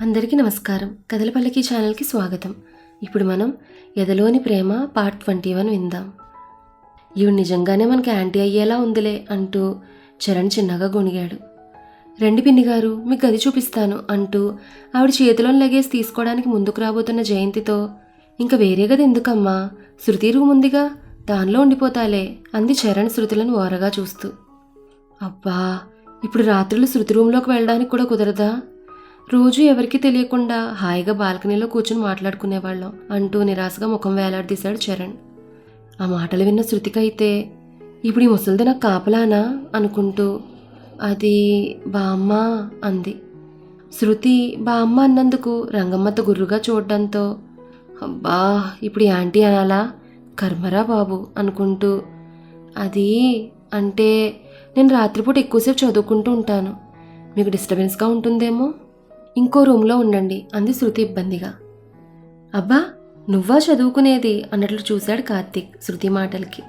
అందరికీ నమస్కారం. కథలపల్లికి ఛానల్కి స్వాగతం. ఇప్పుడు మనం ఎదలోని ప్రేమ పార్ట్ ట్వంటీ వన్ విందాం. ఈవిడ నిజంగానే మనకి యాంటీ అయ్యేలా ఉందిలే అంటూ చరణ్ చిన్నగా గొణిగాడు. రండి పిన్ని గారు మీకు గది చూపిస్తాను అంటూ ఆవిడ చేతిలోని లగేజ్ తీసుకోవడానికి ముందుకు రాబోతున్న జయంతితో ఇంకా వేరే గది ఎందుకమ్మా? శృతి రూమ్ ఉందిగా దానిలో ఉండిపోతాలే అంది చరణ్ శృతులను ఓరగా చూస్తూ. అబ్బా ఇప్పుడు రాత్రులు శృతి రూమ్లోకి వెళ్ళడానికి కూడా కుదరదా? రోజు ఎవరికీ తెలియకుండా హాయిగా బాల్కనీలో కూర్చుని మాట్లాడుకునేవాళ్ళం అంటూ నిరాశగా ముఖం వేలాడదీశాడు చరణ్. ఆ మాటలు విన్న శృతికైతే ఇప్పుడు ఈ ముసలిది నాకు కాపలానా? అనుకుంటూ అది బామ్మ అంది. శృతి బామ్మ అన్నందుకు రంగమ్మత గుర్రుగా చూడడంతో అబ్బా ఇప్పుడు యాంటీ అనాలా? కర్మరా బాబు అనుకుంటూ అది అంటే నేను రాత్రిపూట ఎక్కువసేపు చదువుకుంటూ ఉంటాను. మీకు డిస్టర్బెన్స్గా ఉంటుందేమో? ఇంకో రూమ్లో ఉండండి అంది శృతి ఇబ్బందిగా. అబ్బా నువ్వా చదువుకునేది? అన్నట్లు చూశాడు కార్తీక్ శృతి మాటలకి.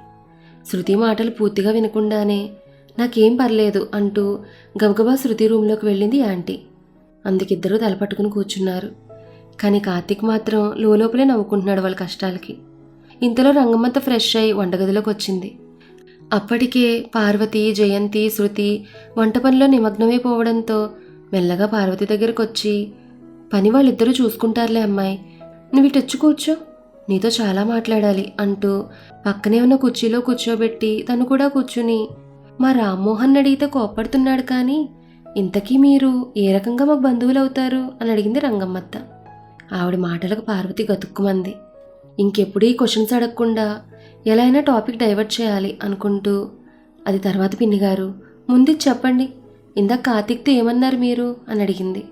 శృతి మాటలు పూర్తిగా వినకుండానే నాకేం పర్లేదు అంటూ గబగబా శృతి రూమ్లోకి వెళ్ళింది యాంటీ అందుకిద్దరూ తలపట్టుకుని కూర్చున్నారు. కానీ కార్తీక్ మాత్రం లోపలే నవ్వుకుంటున్నాడు వాళ్ళ కష్టాలకి. ఇంతలో రంగమ్మత ఫ్రెష్ అయి వంటగదిలోకి వచ్చింది. అప్పటికే పార్వతి జయంతి శృతి వంట పనిలో నిమగ్నమైపోవడంతో మెల్లగా పార్వతి దగ్గరకు వచ్చి పని వాళ్ళిద్దరూ చూసుకుంటారులే అమ్మాయి. నువ్వు తెచ్చుకోవచ్చు కూర్చో. నీతో చాలా మాట్లాడాలి అంటూ పక్కనే ఉన్న కుర్చీలో కూర్చోబెట్టి తను కూడా కూర్చుని మా రామ్మోహన్ అడిగితే కోపడుతున్నాడు కానీ ఇంతకీ మీరు ఏ రకంగా మాకు బంధువులు అవుతారు అని అడిగింది రంగమ్మత్త. ఆవిడ మాటలకు పార్వతి గతుక్కుమంది. ఇంకెప్పుడు ఈ క్వశ్చన్స్ అడగకుండా ఎలా అయినా టాపిక్ డైవర్ట్ చేయాలి అనుకుంటూ అది తర్వాత పిన్నిగారు ముందు చెప్పండి. ఇందాక కార్తిక్తో ఏమన్నారు మీరు? అని అడిగింది.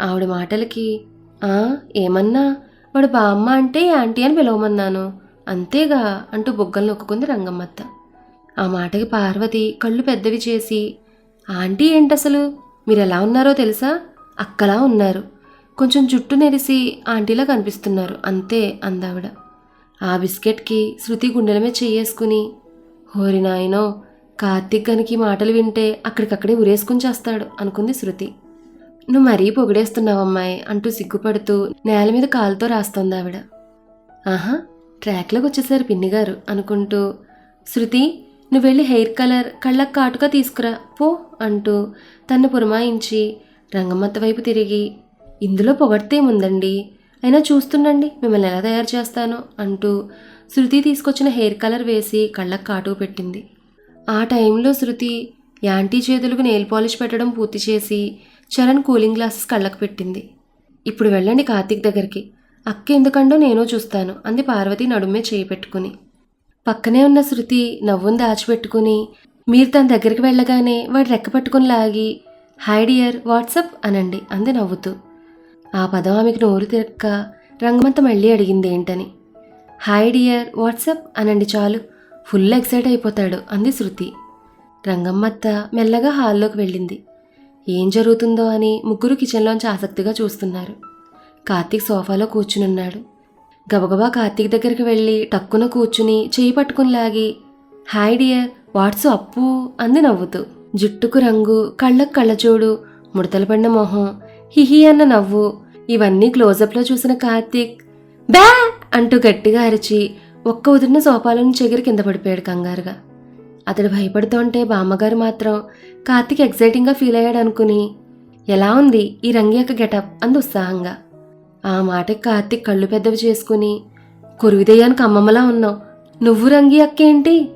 ఆవిడ మాటలకి ఆ ఏమన్నా? వాడు బామ్మ అంటే యాంటీ అని పిలవమన్నాను. అంతేగా అంటూ బొగ్గలు నొక్కుంది రంగమ్మత్త. ఆ మాటకి పార్వతి కళ్ళు పెద్దవి చేసి ఆంటీ ఏంటసలు? మీరు ఎలా ఉన్నారో తెలుసా? అక్కలా ఉన్నారు. కొంచెం జుట్టు నెరిసి ఆంటీలా కనిపిస్తున్నారు. అంతే అందావిడ. ఆ బిస్కెట్కి శృతి గుండెల మీద చెయ్యేసుకుని హోరి నాయనో కార్తీక్ గనికి మాటలు వింటే అక్కడికక్కడే ఉరేసుకుని చేస్తాడు అనుకుంది శృతి. నువ్వు మరీ పొగిడేస్తున్నావమ్మాయి అంటూ సిగ్గుపడుతూ నేల మీద కాలుతో రాస్తోంది ఆవిడ. ఆహా ట్రాక్లోకి వచ్చేసారు పిన్నిగారు అనుకుంటూ. శృతి నువ్వు వెళ్ళి హెయిర్ కలర్ కళ్ళకు కాటుగా తీసుకురా పో అంటూ తన్ను పురమాయించి రంగమ్మత్త వైపు తిరిగి. ఇందులో పొగడితేముందండి అయినా చూస్తుండండి మిమ్మల్ని ఎలా తయారు చేస్తానో? అంటూ శృతి తీసుకొచ్చిన హెయిర్ కలర్ వేసి కళ్ళకు కాటుకు పెట్టింది. ఆ టైంలో శృతి యాంటీ చేతులకు నెయిల్ పాలిష్ పెట్టడం పూర్తి చేసి చరణ్ కూలింగ్ గ్లాసెస్ కళ్ళకు పెట్టింది. ఇప్పుడు వెళ్ళండి కార్తీక్ దగ్గరికి. అక్క ఎందుకండో నేను చూస్తాను అంది పార్వతి నడుమే చేయి పెట్టుకుని. పక్కనే ఉన్న శృతి నవ్వును దాచిపెట్టుకుని మీరు తన దగ్గరికి వెళ్ళగానే వాడు రెక్క పట్టుకుని లాగి హాయ్ డియర్ వాట్సప్ అనండి అంది నవ్వుతూ. ఆ పదం ఆమెకు నోరు తిరక్క రంగమంత మళ్ళీ అడిగింది ఏంటని హాయ్ డియర్ వాట్సప్ అనండి చాలు. ఫుల్ ఎక్సైట్ అయిపోతాడు అంది శృతి. రంగమ్మత్త మెల్లగా హాల్లోకి వెళ్ళింది. ఏం జరుగుతుందో అని ముగ్గురు కిచెన్లోంచి ఆసక్తిగా చూస్తున్నారు. కార్తీక్ సోఫాలో కూర్చునున్నాడు. గబగబా కార్తీక్ దగ్గరికి వెళ్ళి టక్కున కూర్చుని చేయి పట్టుకుని లాగి హాయ్ డియర్ వాట్స్ అప్పు? అంది నవ్వుతూ. జుట్టుకు రంగు కళ్ళకు కళ్ళజోడు ముడతలు పడిన మొహం హిహి అన్న నవ్వు ఇవన్నీ క్లోజప్లో చూసిన కార్తీక్ బ్యా! అంటూ గట్టిగా అరిచి ఒక్క ఉదిరిన సోఫాలో నుంచి ఎగిరి కింద పడిపోయాడు కంగారుగా. అతడు భయపడుతుంటే బామ్మగారు మాత్రం కార్తీక్ ఎగ్జైటింగ్గా ఫీల్ అయ్యాడు అనుకుని ఎలా ఉంది ఈ రంగి యొక్క గెటప్? అంది ఉత్సాహంగా. ఆ మాటకి కార్తీక్ కళ్ళు పెద్దవి చేసుకుని కురువిదయ్యానికి అమ్మమ్మలా ఉన్నావు. నువ్వు రంగి అక్కేంటి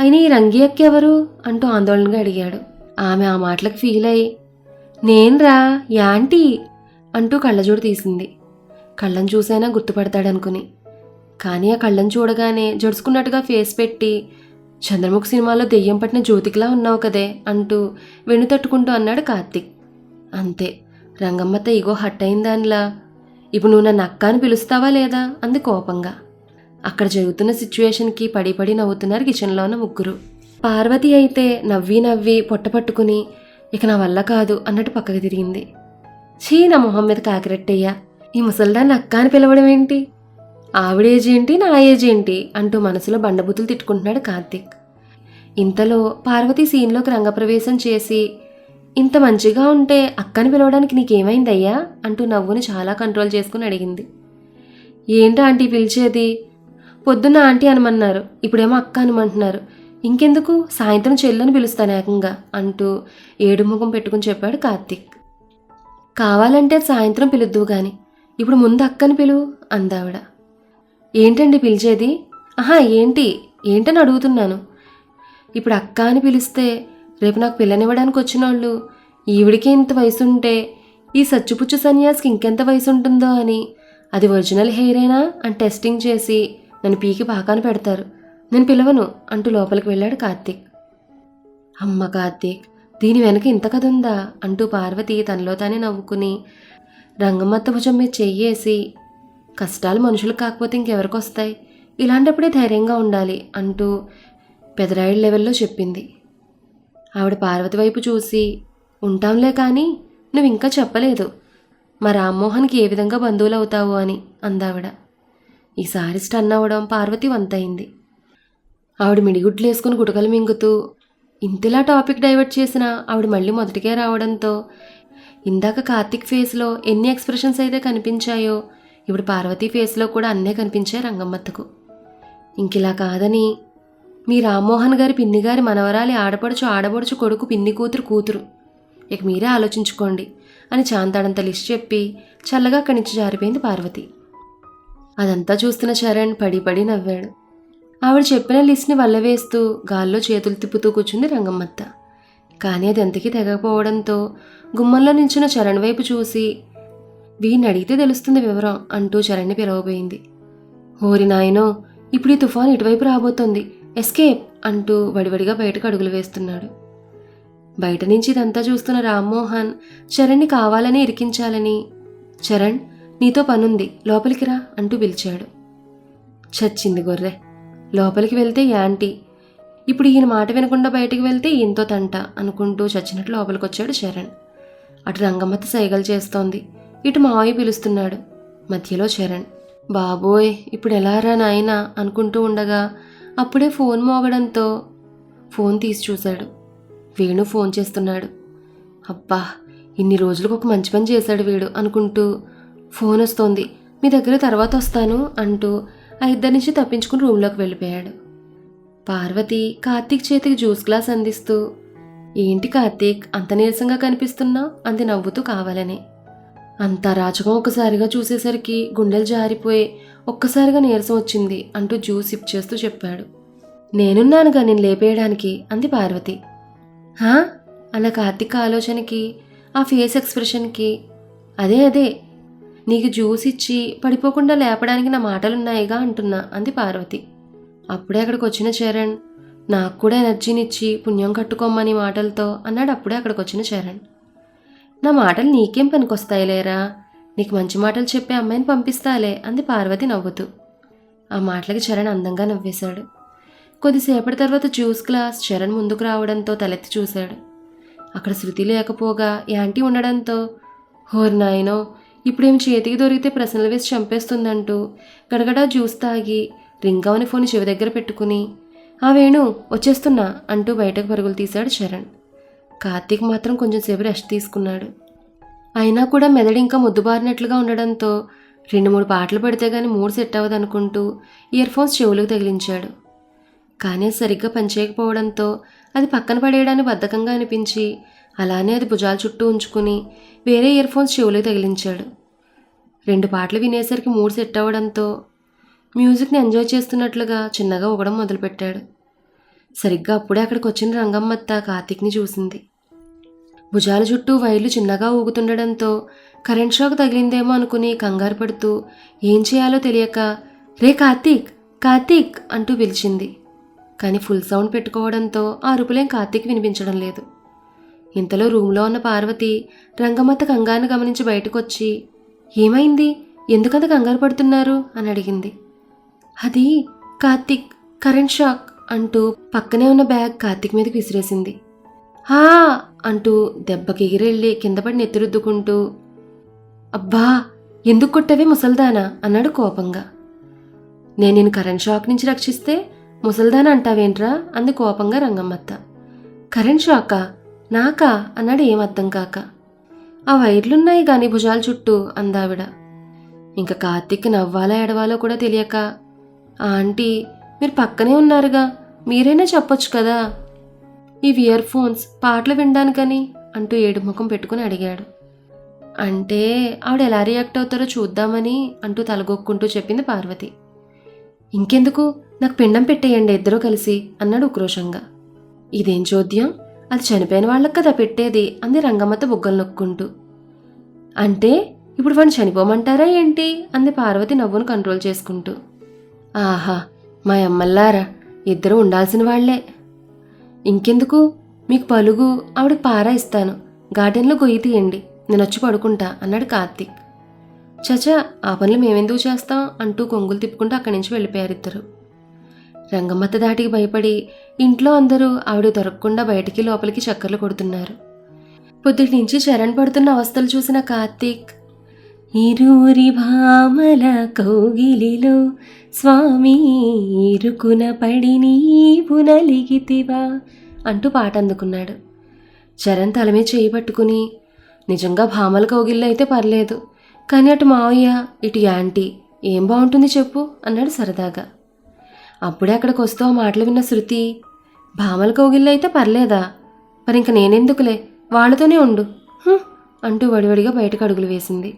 అయినా ఈ రంగి అక్క ఎవరు? అంటూ ఆందోళనగా అడిగాడు. ఆమె ఆ మాటలకు ఫీల్ అయ్యి నేన్రా యాంటీ అంటూ కళ్ళజోడు తీసింది. కళ్ళను చూసైనా గుర్తుపడతాడనుకుని కానీ ఆ కళ్ళని చూడగానే జడుచుకున్నట్టుగా ఫేస్ పెట్టి చంద్రముఖి సినిమాలో దెయ్యం పట్టిన జ్యోతికిలా ఉన్నావు కదే అంటూ వెన్ను తట్టుకుంటూ అన్నాడు కార్తిక్. అంతే రంగమ్మత ఇగో హట్ అయిందానిలా. ఇప్పుడు నువ్వు నన్ను అక్క అని పిలుస్తావా లేదా? అంది కోపంగా. అక్కడ జరుగుతున్న సిచ్యువేషన్కి పడి పడి నవ్వుతున్నారు కిచెన్లో ఉన్న ముగ్గురు. పార్వతి అయితే నవ్వి నవ్వి పొట్ట పట్టుకుని ఇక నా వల్ల కాదు అన్నట్టు పక్కకి తిరిగింది. ఛీ నా మొహం మీద కాకిరెట్టయ్యా. ఈ ముసల్దాన్ని అక్క అని పిలవడం ఏంటి ఆవిడ ఏజ్ ఏంటి నా ఏజ్ ఏంటి అంటూ మనసులో బండబుతులు తిట్టుకుంటున్నాడు కార్తీక్. ఇంతలో పార్వతి సీన్లోకి రంగప్రవేశం చేసి ఇంత మంచిగా ఉంటే అక్కని పిలవడానికి నీకేమైందయ్యా? అంటూ నవ్వుని చాలా కంట్రోల్ చేసుకుని అడిగింది. ఏంటి ఆంటీ పిలిచేది? పొద్దున్న ఆంటీ అనమన్నారు ఇప్పుడేమో అక్క అనమంటున్నారు. ఇంకెందుకు? సాయంత్రం చెల్లని పిలుస్తాను ఏకంగా అంటూ ఏడు ముఖం పెట్టుకుని చెప్పాడు కార్తీక్. కావాలంటే సాయంత్రం పిలుద్దువు కానీ ఇప్పుడు ముందు అక్కని పిలువు అందావిడ. ఏంటండి పిలిచేది? ఆహా ఏంటి? ఏంటని అడుగుతున్నాను. ఇప్పుడు అక్క అని పిలిస్తే రేపు నాకు పిల్లనివ్వడానికి వచ్చిన వాళ్ళు ఈవిడికి ఇంత వయసుంటే ఈ సచ్చుపుచ్చు సన్యాసికి ఇంకెంత వయసు ఉంటుందో అని. అది ఒరిజినల్ హెయిరేనా అని టెస్టింగ్ చేసి నన్ను పీకి పాకాన పెడతారు. నేను పిలవను అంటూ లోపలికి వెళ్ళాడు కార్తీక్. అమ్మ కార్తీక్ దీని వెనక ఇంత కథ ఉందా? అంటూ పార్వతి తనలో తానే నవ్వుకుని రంగమత్త భుజం మీద చెయ్యేసి కష్టాలు మనుషులు కాకపోతే ఇంకెవరికి వస్తాయి ఇలాంటప్పుడే ధైర్యంగా ఉండాలి అంటూ పెదరాయుడు లెవెల్లో చెప్పింది. ఆవిడ పార్వతి వైపు చూసి ఉంటాంలే కానీ నువ్వు ఇంకా చెప్పలేదు మా రామ్మోహన్కి ఏ విధంగా బంధువులు అవుతావు అని అందావిడ. ఈసారి స్టన్ అవ్వడం పార్వతి వంతయింది. ఆవిడ మిడిగుడ్లు వేసుకుని గుటకలు మింగుతూ ఇంతలా టాపిక్ డైవర్ట్ చేసినా ఆవిడ మళ్ళీ మొదటికే రావడంతో ఇందాక కార్తిక్ ఫేస్లో ఎన్ని ఎక్స్ప్రెషన్స్ అయితే కనిపించాయో ఇప్పుడు పార్వతి ఫేస్లో కూడా అన్నే కనిపించాయి రంగమ్మత్తకు. ఇంకిలా కాదని మీ రామ్మోహన్ గారి పిన్ని గారి మనవరాలి ఆడపడుచు ఆడపడుచు కొడుకు పిన్ని కూతురు కూతురు. ఇక మీరే ఆలోచించుకోండి అని చాంతాడంత లిస్ట్ చెప్పి చల్లగా అక్కడి నుంచి జారిపోయింది పార్వతి. అదంతా చూస్తున్న చరణ్ పడి పడి నవ్వాడు. ఆవిడ చెప్పిన లిస్ట్ని వల్లవేస్తూ గాల్లో చేతులు తిప్పుతూ కూర్చుంది రంగమ్మత్త. కానీ అది ఎంతకీ తెగకపోవడంతో గుమ్మంలో నించున్న చరణ్ వైపు చూసి వీణ్ణి అడిగితే తెలుస్తుంది వివరం అంటూ చరణ్ని పిలవబోయింది. ఓరి నాయనో ఇప్పుడు ఈ తుఫాన్ ఇటువైపు రాబోతోంది. ఎస్కేప్ అంటూ వడివడిగా బయటకు అడుగులు వేస్తున్నాడు. బయట నుంచి ఇదంతా చూస్తున్న రామ్మోహన్ చరణ్ని కావాలని ఇరికించాలని చరణ్ నీతో పనుంది లోపలికి రా అంటూ పిలిచాడు. చచ్చింది గొర్రె. లోపలికి వెళ్తే యాంటీ. ఇప్పుడు ఈయన మాట వినకుండా బయటికి వెళ్తే ఈయనతో తంట అనుకుంటూ చచ్చినట్టు లోపలికి వచ్చాడు చరణ్. అటు రంగమ్మత సైగలు చేస్తోంది. ఇటు మావయ్య పిలుస్తున్నాడు. మధ్యలో చరణ్ బాబోయ్ ఇప్పుడు ఎలా రా నాయనా? అనుకుంటూ ఉండగా అప్పుడే ఫోన్ మోగడంతో ఫోన్ తీసి చూశాడు. వేణు ఫోన్ చేస్తున్నాడు. అబ్బా ఇన్ని రోజులకు ఒక మంచి పని చేశాడు వీడు అనుకుంటూ ఫోన్ వస్తోంది. మీ దగ్గర తర్వాత వస్తాను అంటూ ఆ ఇద్దరి నుంచి తప్పించుకుని రూమ్లోకి వెళ్ళిపోయాడు. పార్వతి కార్తీక్ చేతికి జ్యూస్ గ్లాస్ అందిస్తూ ఏంటి కార్తీక్ అంత నీరసంగా కనిపిస్తున్నా? అంది నవ్వుతూ కావాలని. అంత రాచకం ఒక్కసారిగా చూసేసరికి గుండెలు జారిపోయి ఒక్కసారిగా నీరసం వచ్చింది అంటూ జ్యూస్ సిప్ చేస్తూ చెప్పాడు. నేనున్నానుగా నేను లేపేయడానికి అంది పార్వతి. హా? అన్న కార్తీక్ ఆలోచనకి ఆ ఫేస్ ఎక్స్ప్రెషన్కి? అదే అదే. నీకు జ్యూస్ ఇచ్చి పడిపోకుండా లేపడానికి నా మాటలున్నాయిగా అంటున్నా అంది పార్వతి. అప్పుడే అక్కడికి వచ్చిన చరణ్ నాకు కూడా ఎనర్జీనిచ్చి పుణ్యం కట్టుకోమని మాటలతో అన్నాడు అప్పుడే అక్కడికి వచ్చిన చరణ్. నా మాటలు నీకేం పనికొస్తాయిలేరా నీకు మంచి మాటలు చెప్పే అమ్మాయిని పంపిస్తాలే అంది పార్వతి నవ్వుతూ. ఆ మాటలకి చరణ్ అందంగా నవ్వేశాడు. కొద్దిసేపటి తర్వాత జ్యూస్ గ్లాస్ చరణ్ ముందుకు రావడంతో తలెత్తి చూశాడు. అక్కడ శృతి లేకపోగా యాంటీ ఉండడంతో హోర్ నాయనో ఇప్పుడేం చేతికి దొరికితే ప్రశ్నలు వేసి చంపేస్తుందంటూ. గడగడా జ్యూస్ తాగి రింగావని ఫోన్ చెవి దగ్గర పెట్టుకుని ఆ వేణు వచ్చేస్తున్నా అంటూ బయటకు పరుగులు తీశాడు చరణ్. కార్తీక్ మాత్రం కొంచెం సేపు రెస్ట్ తీసుకున్నాడు. అయినా కూడా మెదడు ఇంకా ముద్దుబారినట్లుగా ఉండడంతో రెండు మూడు పాటలు పడితే గానీ మూడు సెట్ అవ్వదనుకుంటూ ఇయర్ ఫోన్స్ చెవులకు తగిలించాడు. కానీ అది సరిగ్గా పనిచేయకపోవడంతో అది పక్కన పడేయడానికి బద్ధకంగా అనిపించి అలానే అది భుజాల చుట్టూ ఉంచుకుని వేరే ఇయర్ ఫోన్స్ చెవులకు తగిలించాడు. రెండు పాటలు వినేసరికి మూడు సెట్ అవ్వడంతో మ్యూజిక్ని ఎంజాయ్ చేస్తున్నట్లుగా చిన్నగా ఊగడం మొదలుపెట్టాడు. సరిగ్గా అప్పుడే అక్కడికి వచ్చిన రంగమ్మత్త కార్తీక్ని చూసింది. భుజాల చుట్టూ వైర్లు చిన్నగా ఊగుతుండడంతో కరెంట్ షాక్ తగిలిందేమో అనుకుని కంగారు పడుతూ ఏం చేయాలో తెలియక రే కార్తీక్ కార్తీక్ అంటూ పిలిచింది. కానీ ఫుల్ సౌండ్ పెట్టుకోవడంతో ఆ అరుపులేం కార్తీక్ వినిపించడం లేదు. ఇంతలో రూమ్లో ఉన్న పార్వతి రంగమత్త కంగారును గమనించి బయటకొచ్చి ఏమైంది? ఎందుకంత కంగారు పడుతున్నారు? అని అడిగింది. అది కార్తీక్ కరెంట్ షాక్ అంటూ పక్కనే ఉన్న బ్యాగ్ కార్తీక్ మీదకి విసిరేసింది. హా అంటూ దెబ్బకి ఎగిరెళ్ళి కిందపడి నెత్తిరుద్దుకుంటూ అబ్బా ఎందుకు కొట్టవే ముసల్దానా? అన్నాడు కోపంగా. నేను నేను కరెంట్ షాక్ నుంచి రక్షిస్తే ముసల్దానా అంటావేంట్రా? అంది కోపంగా రంగమ్మత్త. కరెంట్ షాకా? నాకా? అన్నాడు ఏం అర్థం కాక. ఆ వైర్లున్నాయి గాని భుజాల చుట్టూ అందావిడ. ఇంకా కార్తీక్ నవ్వాలా ఎడవాలో కూడా తెలియక. "ఆ ఆంటీ మీరు పక్కనే ఉన్నారుగా. మీరైనా చెప్పొచ్చు కదా? ఈ ఇయర్ ఫోన్స్ పాటలు వినడానికని అంటూ ఏడు ముఖం పెట్టుకుని అడిగాడు. అంటే ఆవిడ ఎలా రియాక్ట్ అవుతారో చూద్దామని అంటూ తలగొక్కుంటూ చెప్పింది పార్వతి. ఇంకెందుకు? నాకు పిండం పెట్టేయండి ఇద్దరూ కలిసి అన్నాడు ఉక్రోషంగా. ఇదేం చోద్యం? అది చనిపోయిన వాళ్ళకి కదా పెట్టేది అంది రంగమ్మత బుగ్గలు నొక్కుంటూ. అంటే ఇప్పుడు వాడిని చనిపోమంటారా ఏంటి? అంది పార్వతి నవ్వును కంట్రోల్ చేసుకుంటూ. ఆహా మా అమ్మల్లారా ఇద్దరు ఉండాల్సిన వాళ్ళే ఇంకెందుకు? మీకు పలుగు ఆవిడకి పారా ఇస్తాను. గార్డెన్లో గొయ్యి తీయండి. నేను వచ్చి పడుకుంటా అన్నాడు కార్తీక్. చచా ఆ పనులు మేమెందుకు చేస్తాం? అంటూ కొంగులు తిప్పుకుంటూ అక్కడి నుంచి వెళ్ళిపోయారు ఇద్దరు. రంగమ్మత్త దాటికి భయపడి ఇంట్లో అందరూ ఆవిడ దొరకకుండా బయటికి లోపలికి చక్కర్లు కొడుతున్నారు. పొద్దుటి నుంచి చరణ్ పడుతున్న అవస్థలు చూసిన కార్తీక్ ఇరువురి భామల కౌగిలిలో స్వామి ఇరుకున పడి నీవు నలిగితివా అంటూ పాట అందుకున్నాడు చరణ్ తలమే చేయి పట్టుకుని నిజంగా భామల కౌగిల్లో అయితే పర్లేదు కానీ అటు మావయ్య ఇటు యాంటీ ఏం బాగుంటుంది చెప్పు అన్నాడు సరదాగా. అప్పుడే అక్కడికి వస్తూ ఆ మాటలు విన్న శృతి భామల కౌగిల్లో అయితే పర్లేదా? మరి ఇంక నేనెందుకులే? వాళ్ళతోనే ఉండు అంటూ వడివడిగా బయటకు అడుగులు వేసింది.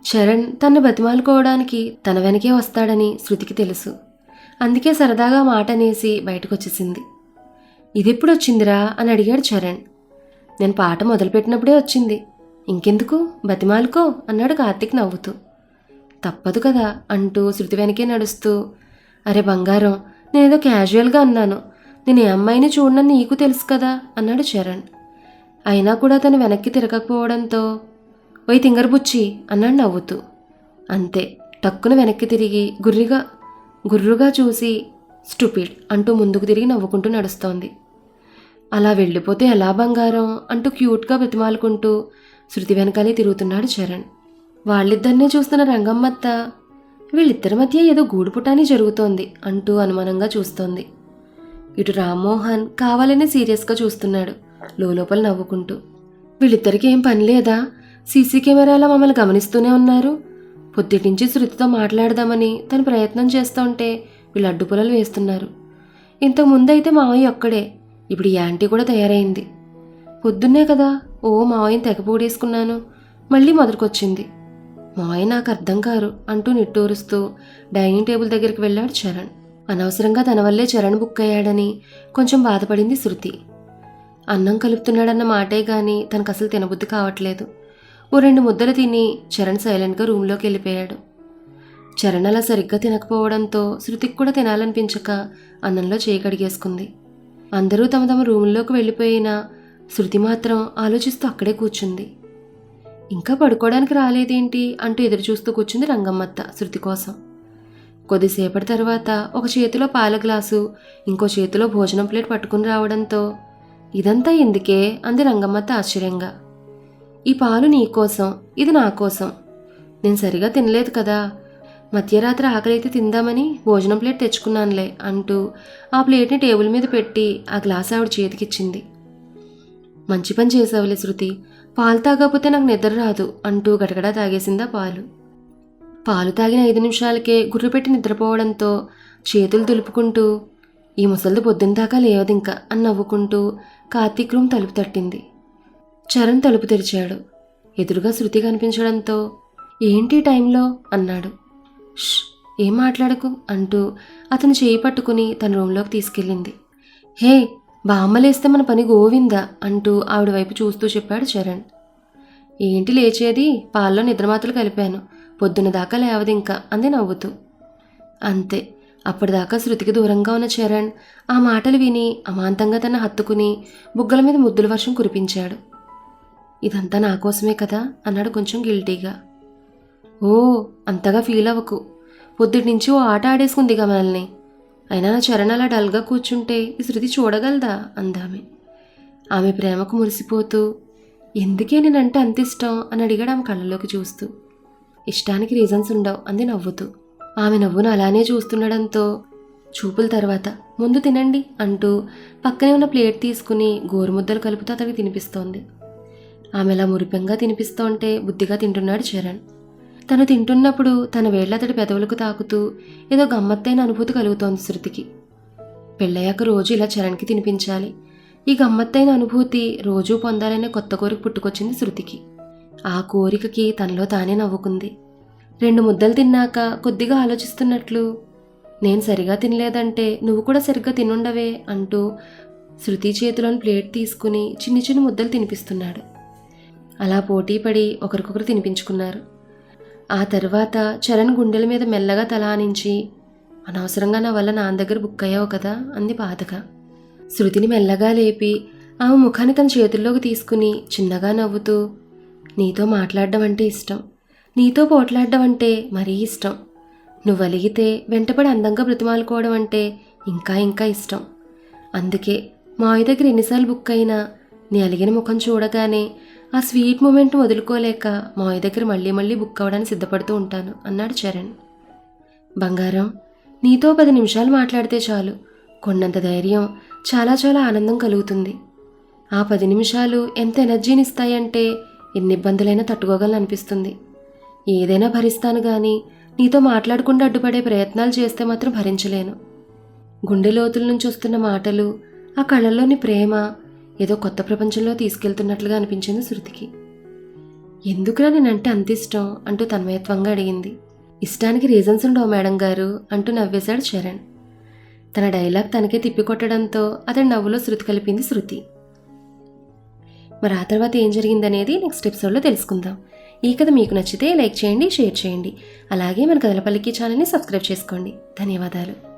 చరణ్ తన్ను బతిమాలుకోవడానికి తన వెనకే వస్తాడని శృతికి తెలుసు. అందుకే సరదాగా మాట అనేసి బయటకొచ్చేసింది. ఇదెప్పుడు వచ్చిందిరా అని అడిగాడు చరణ్ నేను పాట మొదలుపెట్టినప్పుడే వచ్చింది. ఇంకెందుకు? బతిమాలుకో అన్నాడు కార్తీక్ నవ్వుతూ. తప్పదు కదా అంటూ శృతి వెనకే నడుస్తూ. అరే బంగారం నేనేదో క్యాజువల్గా అన్నాను. నేను ఏ అమ్మాయిని చూడనని నీకు తెలుసు కదా అన్నాడు చరణ్ అయినా కూడా తను వెనక్కి తిరగకపోవడంతో ఓయ్ తింగరబుచ్చి అన్నాడు నవ్వుతూ. అంతే టక్కున వెనక్కి తిరిగి గుర్రిగా గుర్రుగా చూసి స్టూపిడ్ అంటూ ముందుకు తిరిగి నవ్వుకుంటూ నడుస్తోంది. అలా వెళ్ళిపోతే ఎలా బంగారం అంటూ క్యూట్గా బతిమాలుకుంటూ శృతి వెనకాలే తిరుగుతున్నాడు చరణ్. వాళ్ళిద్దరినే చూస్తున్న రంగమ్మత్త వీళ్ళిద్దరి మధ్య ఏదో గూడుపుటాని జరుగుతోంది అంటూ అనుమానంగా చూస్తోంది. ఇటు రామ్మోహన్ కావాలని సీరియస్గా చూస్తున్నాడు లోపల నవ్వుకుంటూ. వీళ్ళిద్దరికీ ఏం పని లేదా? సీసీ కెమెరాలో మమ్మల్ని గమనిస్తూనే ఉన్నారు. పొద్దుటించి శృతితో మాట్లాడదామని తను ప్రయత్నం చేస్తుంటే వీళ్ళు అడ్డుపులలు వేస్తున్నారు. ఇంతకు ముందైతే మావయ్య ఒక్కడే ఇప్పుడు ఈ యాంటీ కూడా తయారైంది. పొద్దున్నే కదా ఓ మావయ్యని తెగపోడేసుకున్నాను మళ్ళీ మొదటికొచ్చింది. మావయ్య నాకు అర్థం కారు అంటూ నిట్టూరుస్తూ డైనింగ్ టేబుల్ దగ్గరికి వెళ్ళాడు చరణ్. అనవసరంగా తన వల్లే చరణ్ బుక్ అయ్యాడని కొంచెం బాధపడింది శృతి. అన్నం కలుపుతున్నాడన్న మాటే కానీ తనకు అసలు తినబుద్ధి కావట్లేదు. ఓ రెండు ముద్దలు తిని చరణ్ సైలెంట్గా రూమ్లోకి వెళ్ళిపోయాడు. చరణ్ అలా సరిగ్గా తినకపోవడంతో శృతికి కూడా తినాలనిపించక అన్నంలో చేయి కడిగేసుకుంది. అందరూ తమ తమ రూముల్లోకి వెళ్ళిపోయినా శృతి మాత్రం ఆలోచిస్తూ అక్కడే కూర్చుంది. ఇంకా పడుకోవడానికి రాలేదేంటి? అంటూ ఎదురు చూస్తూ కూర్చుంది రంగమ్మత్త శృతి కోసం. కొద్దిసేపటి తర్వాత ఒక చేతిలో పాల గ్లాసు ఇంకో చేతిలో భోజనం ప్లేట్ పట్టుకుని రావడంతో ఇదంతా ఎందుకే? అంది రంగమ్మత్త ఆశ్చర్యంగా. ఈ పాలు నీకోసం ఇది నా కోసం. నేను సరిగా తినలేదు కదా. మధ్యరాత్రి ఆకలైతే తిందామని భోజనం ప్లేట్ తెచ్చుకున్నానులే అంటూ ఆ ప్లేట్ని టేబుల్ మీద పెట్టి ఆ గ్లాస్ ఆవిడ చేతికిచ్చింది. మంచి పని చేసావులే శృతి. పాలు తాగకపోతే నాకు నిద్ర రాదు అంటూ గడగడా తాగేసిందా పాలు. పాలు తాగిన ఐదు నిమిషాలకే గుర్రు పెట్టి నిద్రపోవడంతో చేతులు దులుపుకుంటూ ఈ ముసలిది పొద్దున్న దాకా లేవదింకా అని నవ్వుకుంటూ కార్తీక్ రూమ్ తలుపు తట్టింది. చరణ్ తలుపు తెరిచాడు. ఎదురుగా శృతి కనిపించడంతో ఏంటి టైంలో? అన్నాడు. ష్ ఏం మాట్లాడకు? అంటూ అతను చేయి పట్టుకుని తన రూంలోకి తీసుకెళ్ళింది. హే బామ్మలేస్తే మన పని గోవిందా అంటూ ఆవిడ వైపు చూస్తూ చెప్పాడు చరణ్. ఏంటి లేచేది? పాల్లో నిద్రమాతలు కలిపాను. పొద్దున దాకా లేవదు ఇంకా అంది నవ్వుతూ. అంతే. అప్పటిదాకా శృతికి దూరంగా ఉన్న చరణ్ ఆ మాటలు విని అమాంతంగా తన హత్తుకుని బుగ్గల మీద ముద్దుల వర్షం కురిపించాడు. ఇదంతా నా కోసమే కదా అన్నాడు కొంచెం గిల్టీగా. ఓ అంతగా ఫీల్ అవ్వకు. పొద్దుటి నుంచి ఓ ఆట ఆడేసుకుందిగా మనల్ని. అయినా నా చరణ్ అలా డల్గా కూర్చుంటే ఈ శృతి చూడగలదా? అందామె. ఆమె ప్రేమకు మురిసిపోతూ ఎందుకే నేనంటే అంత ఇష్టం? అని అడిగాడు ఆమె కళ్ళలోకి చూస్తూ. ఇష్టానికి రీజన్స్ ఉండవు అంది నవ్వుతూ. ఆమె నవ్వును అలానే చూస్తుండడంతో చూపుల తర్వాత. ముందు తినండి అంటూ పక్కనే ఉన్న ప్లేట్ తీసుకుని గోరుముద్దలు కలుపుతూ అతడికి తినిపిస్తోంది. ఆమెలా మురిపెంగా తినిపిస్తూ ఉంటే బుద్ధిగా తింటున్నాడు చరణ్. తను తింటున్నప్పుడు తన వేళ్ళ అతడి పెదవులకు తాకుతూ ఏదో గమ్మత్తైన అనుభూతి కలుగుతోంది శృతికి. పెళ్ళయ్యాక రోజు ఇలా చరణ్కి తినిపించాలి. ఈ గమ్మత్తైన అనుభూతి రోజూ పొందాలనే కొత్త కోరిక పుట్టుకొచ్చింది శృతికి. ఆ కోరికకి తనలో తానే నవ్వుకుంది. రెండు ముద్దలు తిన్నాక కొద్దిగా ఆలోచిస్తున్నట్లు నేను సరిగా తినలేదంటే నువ్వు కూడా సరిగ్గా తినుండవే అంటూ శృతి చేతిలోని ప్లేట్ తీసుకుని చిన్ని చిన్ని ముద్దలు తినిపిస్తున్నాడు. అలా పోటీపడి ఒకరికొకరు తినిపించుకున్నారు. ఆ తర్వాత చరణ్ గుండెల మీద మెల్లగా తలానించి అనవసరంగా నా వల్ల నాన్న దగ్గర బుక్ అయ్యావు కదా అంది బాధగా. శృతిని మెల్లగా లేపి ఆమె ముఖాన్ని తన చేతుల్లోకి తీసుకుని చిన్నగా నవ్వుతూ నీతో మాట్లాడడం అంటే ఇష్టం. నీతో పోట్లాడడం అంటే మరీ ఇష్టం. నువ్వు అలిగితే వెంటపడి అందంగా బ్రతిమాలుకోవడం అంటే ఇంకా ఇంకా ఇష్టం. అందుకే మావి దగ్గర ఎన్నిసార్లు బుక్ అయినా నీ అలిగిన ముఖం చూడగానే ఆ స్వీట్ మూమెంట్ వదులుకోలేక మావయ్య దగ్గర మళ్ళీ మళ్ళీ బుక్ అవ్వడానికి సిద్ధపడుతూ ఉంటాను అన్నాడు చరణ్. బంగారం నీతో పది నిమిషాలు మాట్లాడితే చాలు. కొన్నంత ధైర్యం చాలా చాలా ఆనందం కలుగుతుంది. ఆ పది నిమిషాలు ఎంత ఎనర్జీని ఇస్తాయంటే ఎన్ని ఇబ్బందులైనా తట్టుకోగలను అనిపిస్తుంది. ఏదైనా భరిస్తాను కానీ నీతో మాట్లాడకుండా అడ్డుపడే ప్రయత్నాలు చేస్తే మాత్రం భరించలేను. గుండె లోతుల నుంచి వస్తున్న మాటలు ఆ కళ్ళల్లోని ప్రేమ ఏదో కొత్త ప్రపంచంలో తీసుకెళ్తున్నట్లుగా అనిపించింది శృతికి. ఎందుకురా నేనంటే అంత ఇష్టం? అంటూ తన్మయత్వంగా అడిగింది. ఇష్టానికి రీజన్స్ ఉండవు మేడం గారు అంటూ నవ్వేశాడు చరణ్ తన డైలాగ్ తనకే తిప్పికొట్టడంతో అతడి నవ్వులో శృతి కలిపింది శృతి. మరి ఆ తర్వాత ఏం జరిగిందనేది నెక్స్ట్ ఎపిసోడ్లో తెలుసుకుందాం. ఈ కథ మీకు నచ్చితే లైక్ చేయండి షేర్ చేయండి. అలాగే మన కథలపల్లికి ఛానల్ని సబ్స్క్రైబ్ చేసుకోండి. ధన్యవాదాలు.